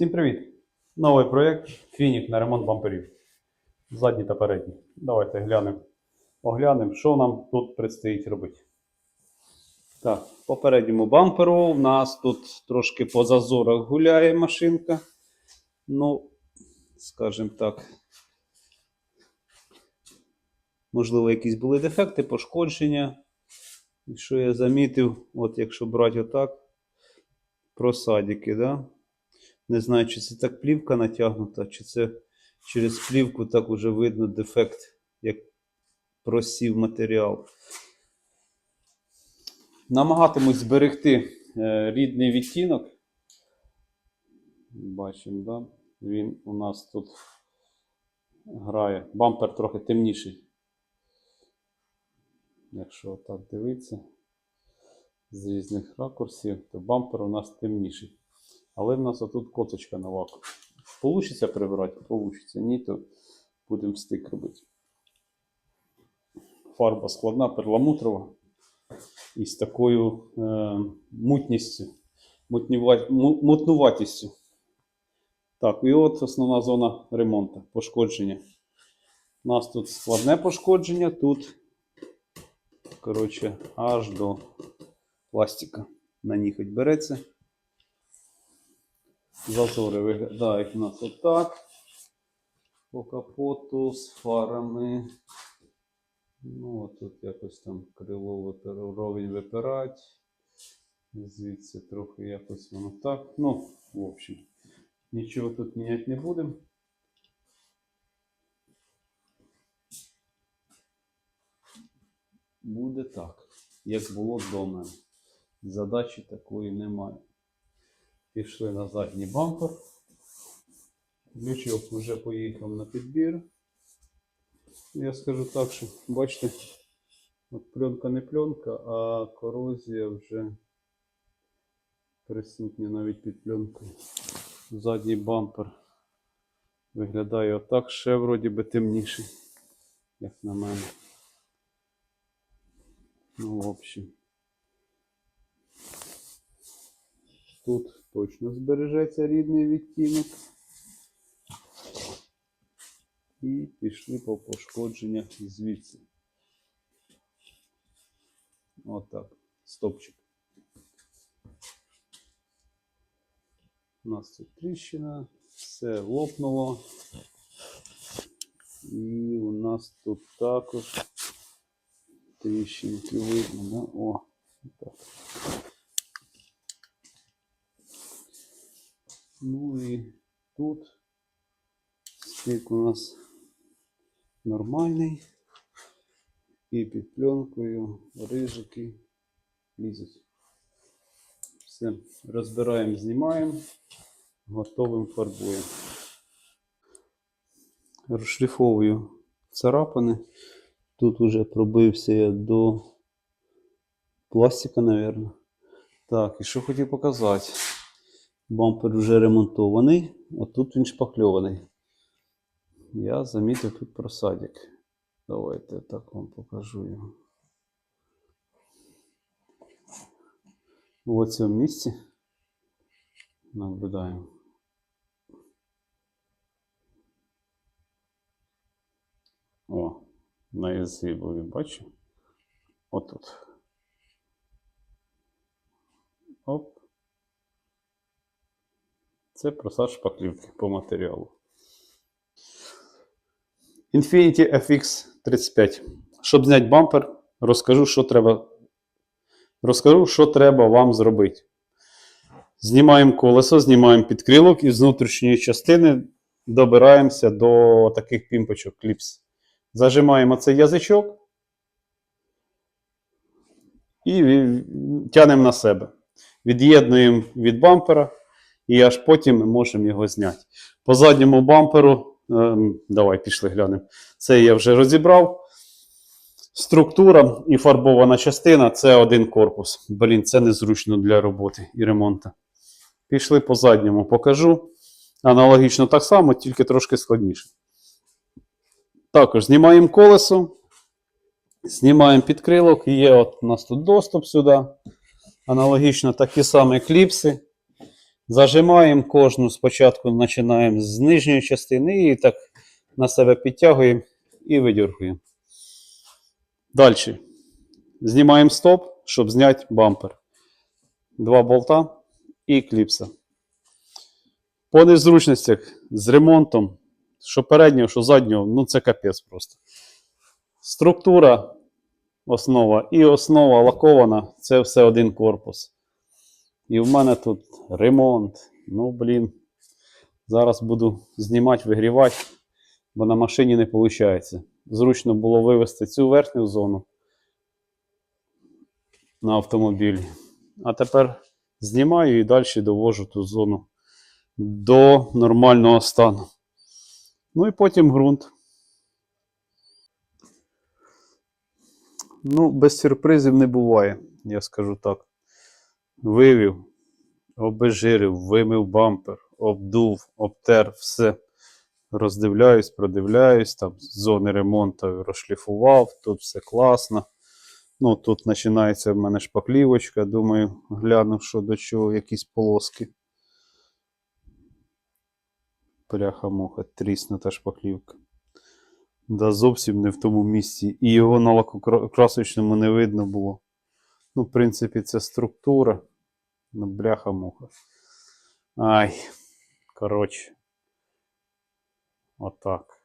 Всім привіт! Новий проєкт Фінік на ремонт бамперів. Задній та передній. Давайте глянемо. Оглянемо, що нам тут предстоїть робити. Так, по передньому бамперу в нас тут трошки по зазорах гуляє машинка. Ну, скажімо так. Можливо, якісь були дефекти, пошкодження. І що я замітив, от якщо брати отак, просадики, да? Не знаю, чи це так плівка натягнута, чи це через плівку так уже видно дефект, як просів матеріал. Намагатимусь зберегти е, рідний відтінок. Бачимо, да? Він у нас тут грає. Бампер трохи темніший. Якщо так дивитися з різних ракурсів, то бампер у нас темніший. Але в нас отут коточка на лаку. Получиться прибрати? Получиться. Ні, то будемо стик робити. Фарба складна, перламутрова. І з такою е, мутністю, мутнюва- мутнуватістю. Так, і от основна зона ремонту, пошкодження. У нас тут складне пошкодження, тут, коротше, аж до пластика на ніготь береться. Зазори виглядають у нас отак. По капоту з фарами. Ну, тут якось там крило уровень випирать. Звідси трохи якось воно так. Ну, в общем, нічого тут міняти не будемо. Буде так, як було до мене. Задачі такої немає. Пішли на задній бампер. Лючок вже поїхав на підбір. Я скажу так, що бачите, от пленка не пленка, а корозія вже присутня навіть під пленкою. Задній бампер виглядає отак, ще вроді би темніший, як на мене. Ну, в общем. Тут точно збережеться рідний відтінок. І пішли по пошкодженнях звідси. Отак. Стопчик. У нас тут тріщина, все лопнуло. І у нас тут також тріщинки видно, да? О, так. Ну і тут стик у нас нормальний. І під пленкою рижики лізуть. Все, розбираємо, знімаємо, готовим фарбуємо. Розшліфовую царапини. Тут уже пробився я до пластика, мабуть. Так, і що хотів показати. Бампер вже ремонтований, а тут він шпакльований. Я замітив тут просадик. Давайте так вам покажу його. В цьому місці наблюдаємо. О, на язибові бачу. Отут. Оп. Це просад шпаклівки по матеріалу. Infiniti FX 35. Щоб зняти бампер, розкажу, що треба. Розкажу, що треба вам зробити. Знімаємо колесо, знімаємо підкрилок і з внутрішньої частини добираємося до таких пімпочок кліпс. Зажимаємо цей язичок і тянемо на себе. Від'єднуємо від бампера і аж потім ми можемо його зняти. По задньому бамперу, ем, давай пішли глянемо. Це я вже розібрав. Структура і фарбована частина це один корпус. Блін, це незручно для роботи і ремонту. Пішли по задньому, покажу. Аналогічно так само, тільки трошки складніше. Також знімаємо колесо, знімаємо підкрилок. Є от у нас тут доступ сюди. Аналогічно такі самі кліпси. Зажимаємо кожну, спочатку починаємо з нижньої частини і так на себе підтягуємо і видергуємо. Далі. Знімаємо стоп, щоб зняти бампер. Два болта і кліпса. По незручностях з ремонтом, що переднього, що заднього, ну це капець просто. Структура основа і основа лакована це все один корпус. І в мене тут ремонт. Ну, блін. Зараз буду знімати, вигрівати, бо на машині не виходить. Зручно було вивести цю верхню зону на автомобілі. А тепер знімаю і далі довожу ту зону до нормального стану. Ну і потім ґрунт. Ну, без сюрпризів не буває, я скажу так. Вивів, обезжирив, вимив бампер, обдув, обтер, все. Роздивляюсь, продивляюсь, там зони ремонту розшліфував, тут все класно. Ну, тут починається в мене шпаклівочка. Думаю, гляну, що до чого, якісь полоски. Бляха-муха, тріснута шпаклівка. Да зовсім не в тому місці. І його на лакокрасочному не видно було. Ну, в принципі, це структура. Ну, бляха-муха. Ай. Коротше. Отак.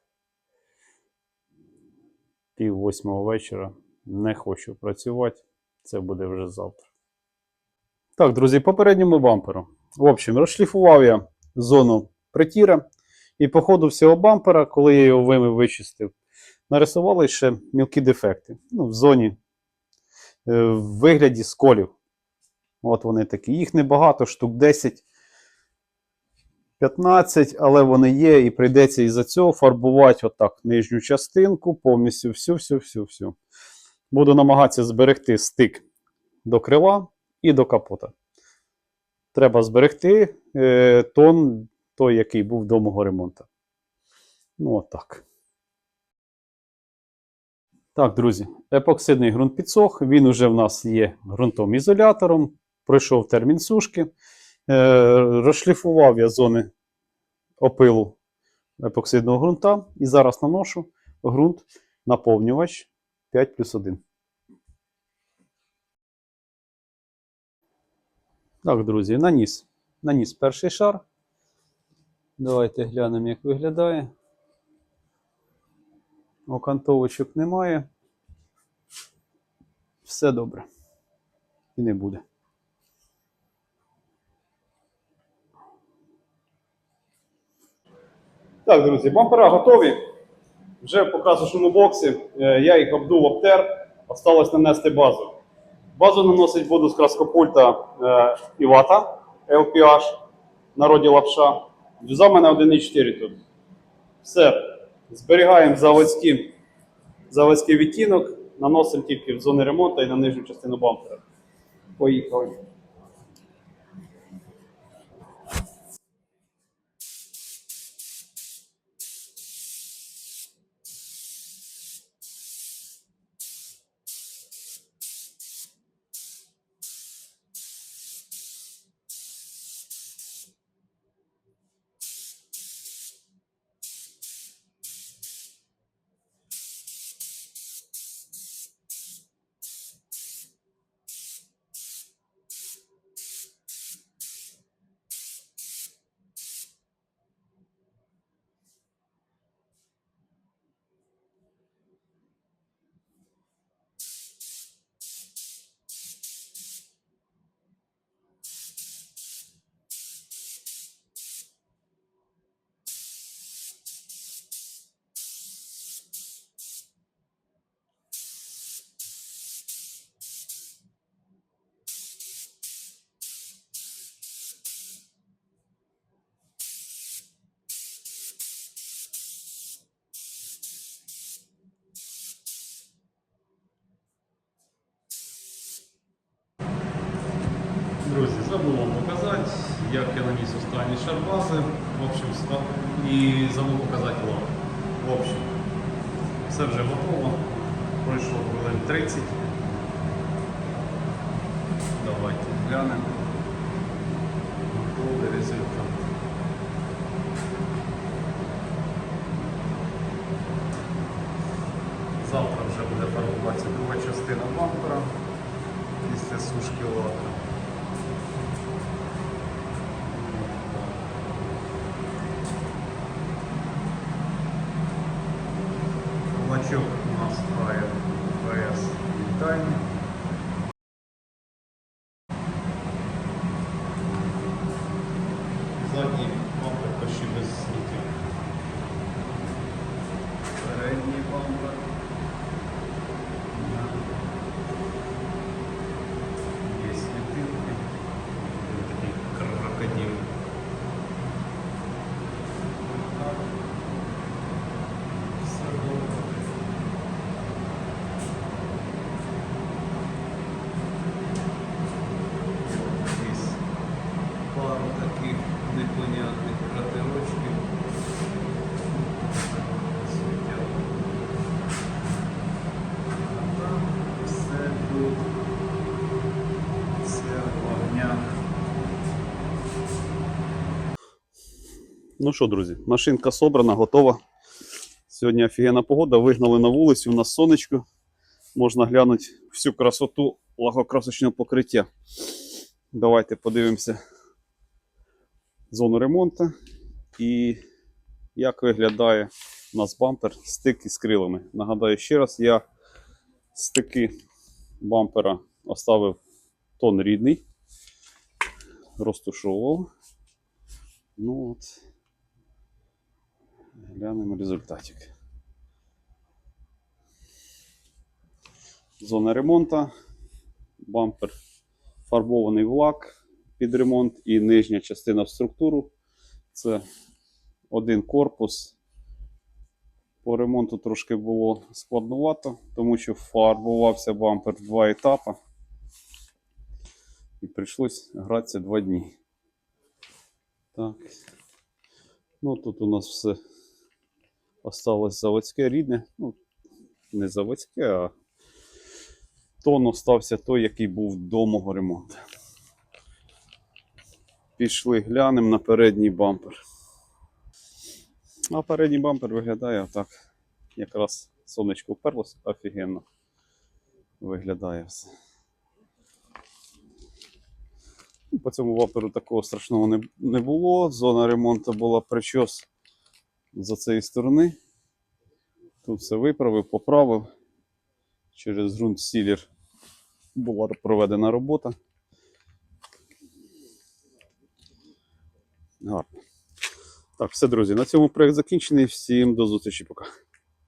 Пів восьмого вечора. Не хочу працювати. Це буде вже завтра. Так, друзі, по передньому бамперу. В общем, розшліфував я зону притіра. І по ходу всього бампера, коли я його вимив, вичистив, нарисували ще мілкі дефекти. Ну, в зоні в вигляді сколів. От вони такі. Їх небагато, штук 10. 15, але вони є, і прийдеться із-за цього фарбувати отак нижню частинку, повністю всю-всю-всю-всю. Буду намагатися зберегти стик до крила і до капота. Треба зберегти е, тон, той, який був до мого ремонту. Ну, отак. Так, друзі, епоксидний ґрунт підсох. Він уже в нас є ґрунтом-ізолятором. Пройшов термін сушки. Е, розшліфував я зони опилу епоксидного ґрунта. І зараз наношу ґрунт наповнювач 5 плюс 1. Так, друзі, наніс. Наніс перший шар. Давайте глянемо, як виглядає. Окантовочок немає. Все добре. І не буде. Так, друзі, бампера готові. Вже в показушному боксі. Е, Я їх обдув обтер. Осталось нанести базу. Базу наносить буду з краскопульта е, Івата LPH, народі лапша. Дюза в мене 1,4 тут. Все. Зберігаємо заводський, заводський відтінок, наносимо тільки в зони ремонту і на нижню частину бампера. Поїхали. Останній шар. В общем, і забув показати лак. В общем, все вже готово. Пройшло хвилин 30. Давайте глянемо. Готовий. результат. Завтра вже буде фарбуватися друга частина бампера після сушки лака. Лачок у нас Fire PS вітальний. Задній бампер почти без сміття. Передній бампер. Є світилки. Він такий крокодил. Так. Все добре. Якісь пару таких непонятних кратерочків. Світять. А там все тут. Це вогняк. Ну що, друзі, машинка собрана, готова. Сьогодні офігенна погода. Вигнали на вулицю, у нас сонечко. Можна глянути всю красоту лагокрасочного покриття. Давайте подивимося зону ремонту і як виглядає у нас бампер стик із крилами. Нагадаю ще раз, я стики бампера оставив тон рідний, розтушовував. Ну от, глянемо результатик. Зона ремонту, бампер фарбований в лак під ремонт і нижня частина в структуру. Це один корпус. По ремонту трошки було складновато, тому що фарбувався бампер в два етапи. І прийшлось гратися два дні. Так. Ну тут у нас все осталось заводське рідне. Ну, не заводське, а тон остався той, який був до мого ремонту. Пішли глянемо на передній бампер. А передній бампер виглядає отак. Якраз сонечко вперлося, офігенно виглядає все. По цьому бамперу такого страшного не було. Зона ремонту була причос за цієї сторони. Тут все виправив, поправив. Через ґрунт сілір була проведена робота. Гарно. Так, все, друзі, на цьому проект закінчений. Всім до зустрічі, пока.